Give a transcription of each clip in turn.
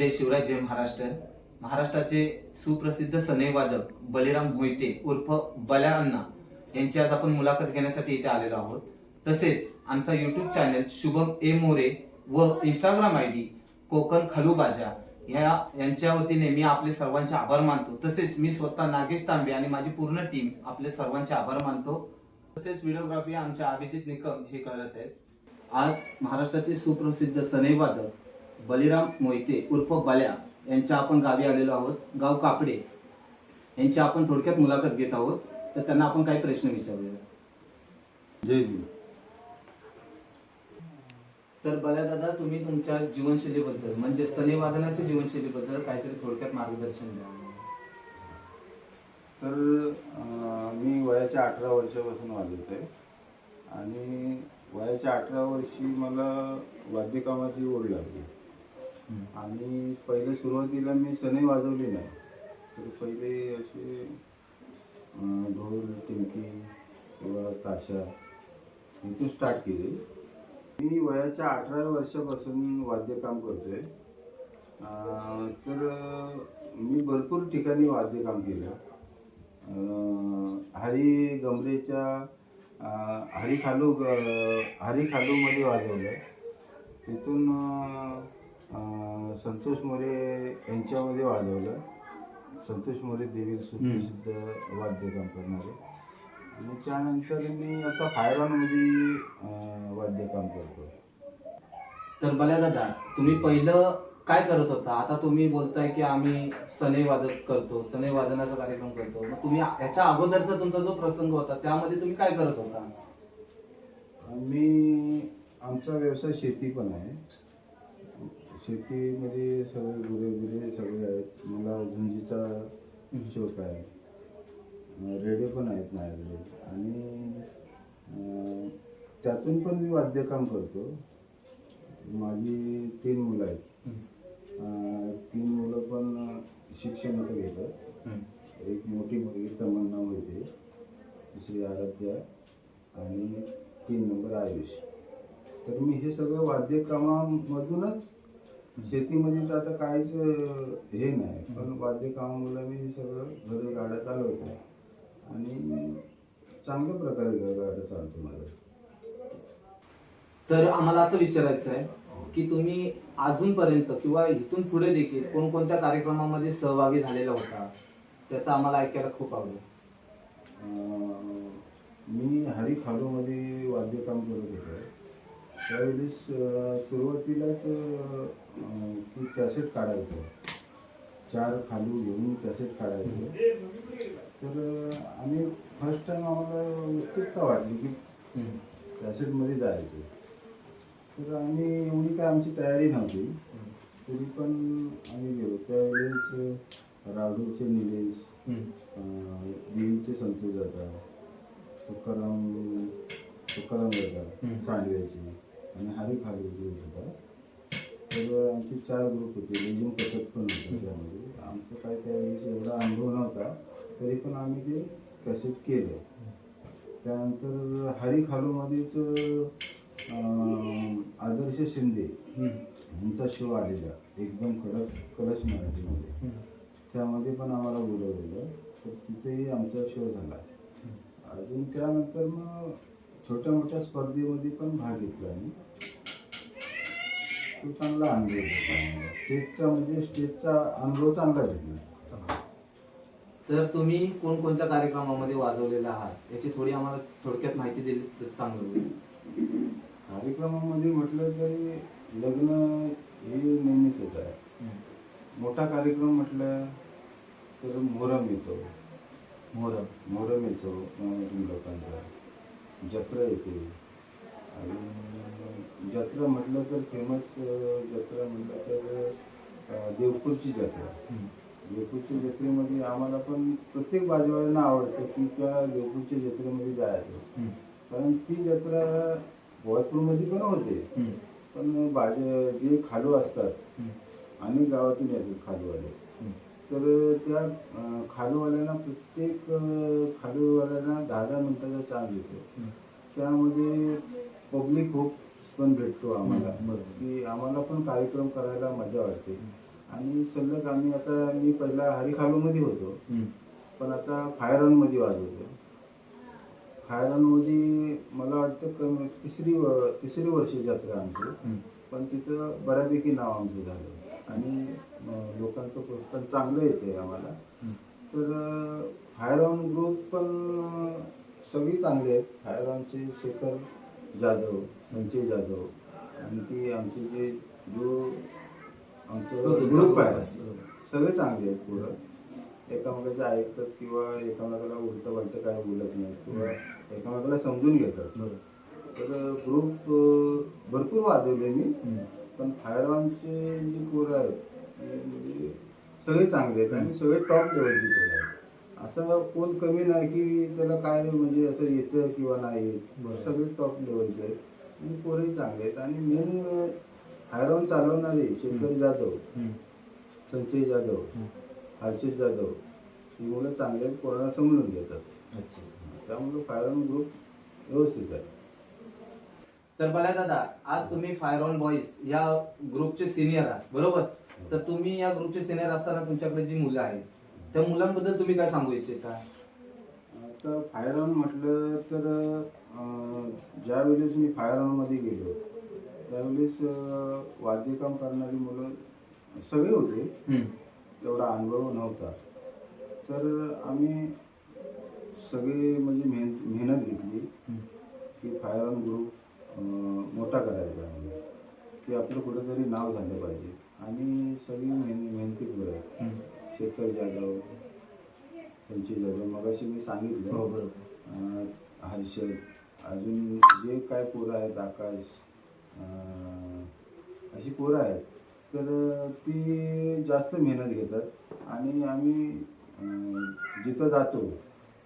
जय शिवराय जय महाराष्ट्र. महाराष्ट्राचे सुप्रसिद्ध सनईवादक बलिराम मोहिते उर्फ बल्या अण्णा यांची आज आपण मुलाखत घेण्यासाठी इथे आलेलो आहोत. तसेच आमचा YouTube channel Shubham A More व Instagram I D Konkan Khalubaja ह्या यांच्या वतीने मी आपले सर्वांचे आभार मानतो. तसेच मी स्वतः नागेश तांबे आणि माझी पूर्ण टीम आपले सर्वांचे आभार मानतो. तसेच व्हिडिओग्राफी आमच्या अभिजित निकम हे करत आहेत. आज महाराष्ट्राचे सुप्रसिद्ध सनईवादक बलिराम मोहिते उर्फ बल्या यांच्या आपण गावी आलेलो आहोत गाव कापडे यांची आपण थोडक्यात मुलाखत घेत आहोत तर त्यांना आपण काही प्रश्न विचारूया. जय तर बल्या दादा तुम्ही तुमच्या जीवनशैलीबद्दल म्हणजे सनई वादनाच्या जीवनशैलीबद्दल काहीतरी थोडक्यात मार्गदर्शन द्या. तर मी वयाच्या अठरा वर्षापासून वाजवत आहे. आणि वयाच्या अठरा वर्षी मला वाद्यकामाची ओढ लागली. आणि पहिले सुरुवातीला मी सनई वाजवली नाही. तर पहिले असे ढोल टिमकी किंवा ताशा इथून स्टार्ट केली. मी वयाच्या अठरा वर्षापासून वाद्यकाम करतोय. तर मी भरपूर ठिकाणी वाद्यकाम केलं. हरी गमरेच्या हरी खालू ग- हरी खालूमध्ये वाजवलं. तिथून संतोष मोरे यांच्यामध्ये वाजवलं संतोष मोरे देवी सुप्रसिद्ध वाद्यकाम करणारे. आणि त्यानंतर मी आता फायरॉनमध्ये वाद्यकाम करतो तर बल्या दादा तुम्ही पहिलं काय करत होता? आता तुम्ही बोलताय की आम्ही सनई वादक करतो सनई वादनाचा कार्यक्रम करतो. मग तुम्ही याच्या अगोदरचा तुमचा जो प्रसंग होता त्यामध्ये तुम्ही काय करत होता? मी आमचा व्यवसाय शेती पण आहे. शेतीमध्ये सगळे गुरे गुरे सगळे आहेत. मला झुंजीचा शौक आहे. रेडिओ पण आहेत माझ्याकडे. आणि त्यातून पण मी वाद्यकाम करतो. माझी तीन मुलं आहेत. तीन मुलं पण शिक्षणात घेतात. एक मोठी मुलगी तमन्ना होते दुसरी आराध्या आणि तीन नंबर आयुष. तर मी हे सगळं वाद्यकामामधूनच शेतीमध्ये तर आता काहीच हे नाही. पण वाद्यकामामुळे मी सगळं घरी गाड्या चालवतो आणि चांगल्या प्रकारे घर गाड्या चालतो माझं तर आम्हाला असं विचारायचं आहे की तुम्ही अजूनपर्यंत किंवा इथून पुढे देखील कोणकोणत्या कार्यक्रमामध्ये सहभागी झालेला होता? त्याचं आम्हाला ऐकायला खूप आवडेल. मी हरी खालूमध्ये वाद्यकाम करत होतो. त्यावेळेस सुरुवातीलाच ती कॅसेट काढायचो. चार खालू घेऊन कॅसेट काढायचो. तर आम्ही फर्स्ट टाइम आम्हाला उत्सुकता वाटली की कॅसेटमध्ये जायचं. तर आम्ही एवढी काय आमची तयारी नव्हती. तरी पण आम्ही गेलो. त्यावेळेस अं, राडूचे निलेश देवीचे संतोष जाता तुकाराम तुकाराम जाता हम्म. चांडव्याची आणि हरी खालूची होता. तर आमचे चार ग्रुप होते. लेझिम पथक पण होतं त्यामध्ये. आमचं काय त्यावेळेस एवढा अनुभव नव्हता. तरी पण आम्ही ते कॅसेट केलं. त्यानंतर हरी खालूमध्येच आदर्श शिंदे यांचा शो आलेला. एकदम कडक कलश मराठीमध्ये. त्यामध्ये पण आम्हाला बोलवलेलं. तर तिथेही आमचा शो झाला. अजून त्यानंतर मग छोट्या मोठ्या स्पर्धेमध्ये पण भाग घेतला आम्ही. तो चांगला अनुभव होता. स्टेजचा म्हणजे स्टेजचा अनुभव चांगला भेटला तर तुम्ही कोणकोणत्या कार्यक्रमामध्ये वाजवलेला आहात? याची थोडी आम्हाला थोडक्यात माहिती दिली तर चांगलं होईल. कार्यक्रमामध्ये म्हटलं तरी लग्न हे नेहमीच आहे. मोठा कार्यक्रम म्हटलं तर मोहरम येतो. मोहरम. मोहरम येतो. लोकांचा. जत्रा येते. आणि जत्रा म्हटलं तर फेमस जत्रा म्हटलं तर देवपूरची जत्रा. देवपूरच्या जत्रेमध्ये आम्हाला पण प्रत्येक बाजूवाल्यांना आवडतं की त्या देवपूरच्या जत्रेमध्ये जायचं. कारण ती जत्रा गोवापूरमध्ये पण होते. पण बाज जे खालू असतात अनेक गावातून येतात खालूवाले तर त्या अं, खालूवाल्यांना प्रत्येक अं, खालूवाल्यांना दहा दहा मिनिटाचा चान्स देतो. त्यामध्ये पब्लिक खूप पण भेटतो आम्हाला. की आम्हाला पण कार्यक्रम करायला मजा वाटते आणि सलग आम्ही आता मी पहिला हरिखालोमध्ये होतो. पण आता फायरॉनमध्ये वाजवतो फायरॉनमध्ये मला वाटतं तिसरी तिसरी वर्षी जत्रा आमची. पण तिथं बऱ्यापैकी नाव आमचं झालं आणि लोकांचं प्रोत्साहन चांगलं येते आम्हाला. तर फायरॉन ग्रुप पण सगळी चांगली आहेत फायरॉनचे शेखर जाधव संजय जाधव. आणखी आमचे जे जो आमचं ग्रुप आहे. सगळे चांगले आहेत पुढं एकामेकाचं ऐकतात किंवा एकामेकाला उलटं पालटं काय बोलत नाही किंवा एकामेकाला समजून घेतात. तर ग्रुप भरपूर वाजवले मी. पण फायरॉनचे जी पोरं आहेत म्हणजे सगळे चांगले आहेत. आणि सगळे टॉप लेवलची पोरं आहेत. असं कोण कमी नाही की त्याला काय म्हणजे असं येतं किंवा नाही. येत. सगळे टॉप लेवलचे आहेत आणि पोरंही चांगले आहेत. आणि मेन फायरॉन चालवणारे शेखर जाधव. संजय जाधव. हर्षित जाधव ही मुलं चांगले आहेत. पोरांना समजून घेतात. अच्छा. त्यामुळे फायरॉन ग्रुप व्यवस्थित आहे. तर बघा दादा आज तुम्ही फायर ऑन बॉईज या ग्रुपचे सिनियर आहात. बरोबर? तर तुम्ही या ग्रुपचे सिनियर असताना तुमच्याकडे जी मुलं आहेत त्या मुलांबद्दल तुम्ही काय सांगू इच्छिता आता फायर ऑन म्हटलं तर ज्यावेळेस मी फायर ऑनमध्ये गेलो त्यावेळेस वाद्यकाम करणारी मुलं सगळे होते. तेवढा अनुभव नव्हता तर आम्ही सगळे म्हणजे मेहन मेहनत घेतली. की फायर ऑन ग्रुप मोठा करायचा आहे की आपलं कुठेतरी नाव झालं पाहिजे आणि सगळी मेहन मेहनती आहेत हम्म. शेखर जाधव संजय जाधव. मगाशी मी हो सांगितलं बरोबर. अं, हर्षद. अजून जे काय पोरं आहेत आकाश अं, अशी पोरं आहेत तर ती जास्त मेहनत घेतात. आणि आम्ही अं, जिथं जातो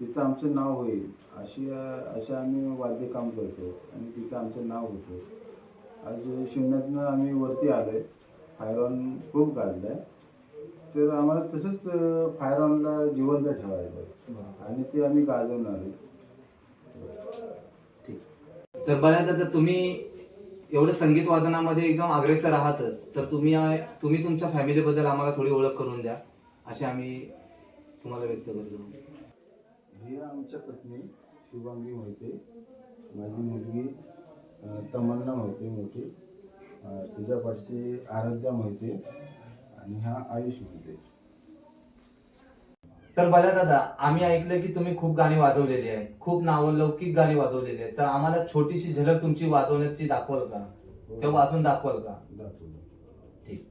तिथं आमचं नाव होईल अशी असे आम्ही वाद्यकाम करतो. आणि तिथं आमचं नाव होतं. आज शून्यातनं आम्ही वरती आलो आहे फायरॉन खूप गाजलं आहे तर आम्हाला तसंच फायरॉनला जिवंत ठेवायचं. आणि ते आम्ही गाजवणार आहे. ठीक. तर बऱ्याच आता तुम्ही एवढं संगीत वादनामध्ये एकदम अग्रेसर आहातच. तर तुम्ही तुम्ही तुमच्या फॅमिलीबद्दल आम्हाला थोडी ओळख करून द्या. असे आम्ही तुम्हाला व्यक्त करतो. ही आमच्या पत्नी शुभांगी मोहिते. माझी मुलगी तमन्ना मोहिते मोठी. अं, तिच्या पाठची आराध्या मोहिते. आणि हा आयुष मोहिते तर बघा दादा आम्ही ऐकलं की तुम्ही खूप गाणी वाजवलेली आहेत. खूप नावलौकिक गाणी वाजवलेली आहेत. तर आम्हाला छोटीशी झलक तुमची वाजवण्याची दाखवाल का? किंवा वाजवून दाखवाल का? दाखवलं ठीक.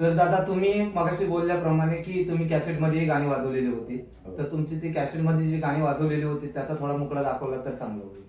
तर दादा तुम्ही मगाशी बोलल्याप्रमाणे की तुम्ही कॅसेटमध्ये गाणी वाजवलेली होती हो. तर तुमची ती कॅसेटमध्ये जी गाणी वाजवलेली होती त्याचा थोडा मुकडा दाखवला तर चांगलं होईल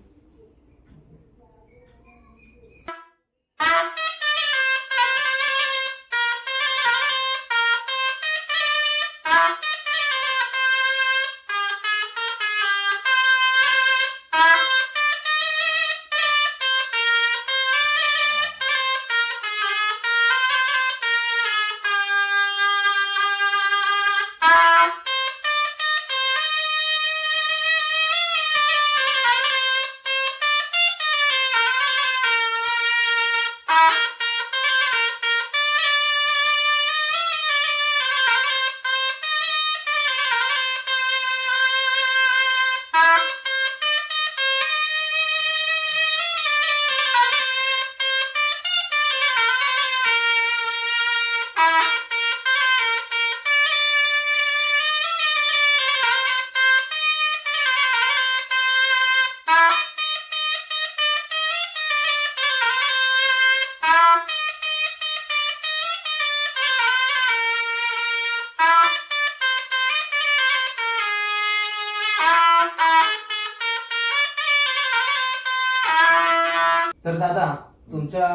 तर दादा तुमच्या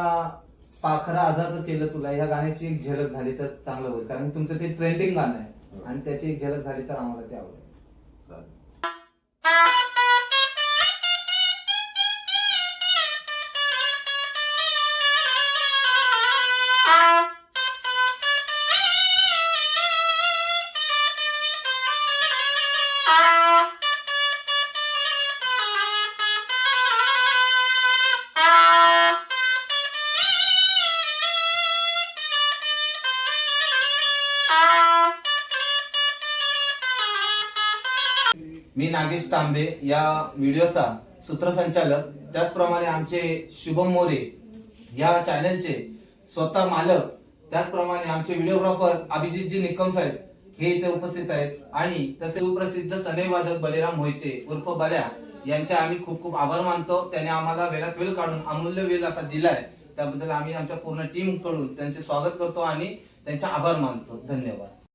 पाखरा आझाद केलं तुला. ह्या गाण्याची एक झलक झाली तर चांगलं होईल. कारण तुमचं ते ट्रेंडिंग गाणं आहे. आणि त्याची एक झलक झाली तर आम्हाला ते आवडेल. तांबे या व्हिडिओचा सूत्रसंचालक. त्याचप्रमाणे आमचे शुभम मोरे या चॅनलचे स्वतः मालक. त्याचप्रमाणे आमचे व्हिडिओग्राफर अभिजितजी निकम साहेब हे इथे उपस्थित आहेत. आणि तसे सुप्रसिद्ध सनैवादक बलिराम मोहिते उर्फ बल्या यांचे आम्ही खूप खूप आभार मानतो. त्याने आम्हाला वेळात वेळ काढून अमूल्य वेळ असा दिलाय. त्याबद्दल आम्ही आमच्या पूर्ण टीमकडून त्यांचे स्वागत करतो आणि त्यांचे आभार मानतो. धन्यवाद.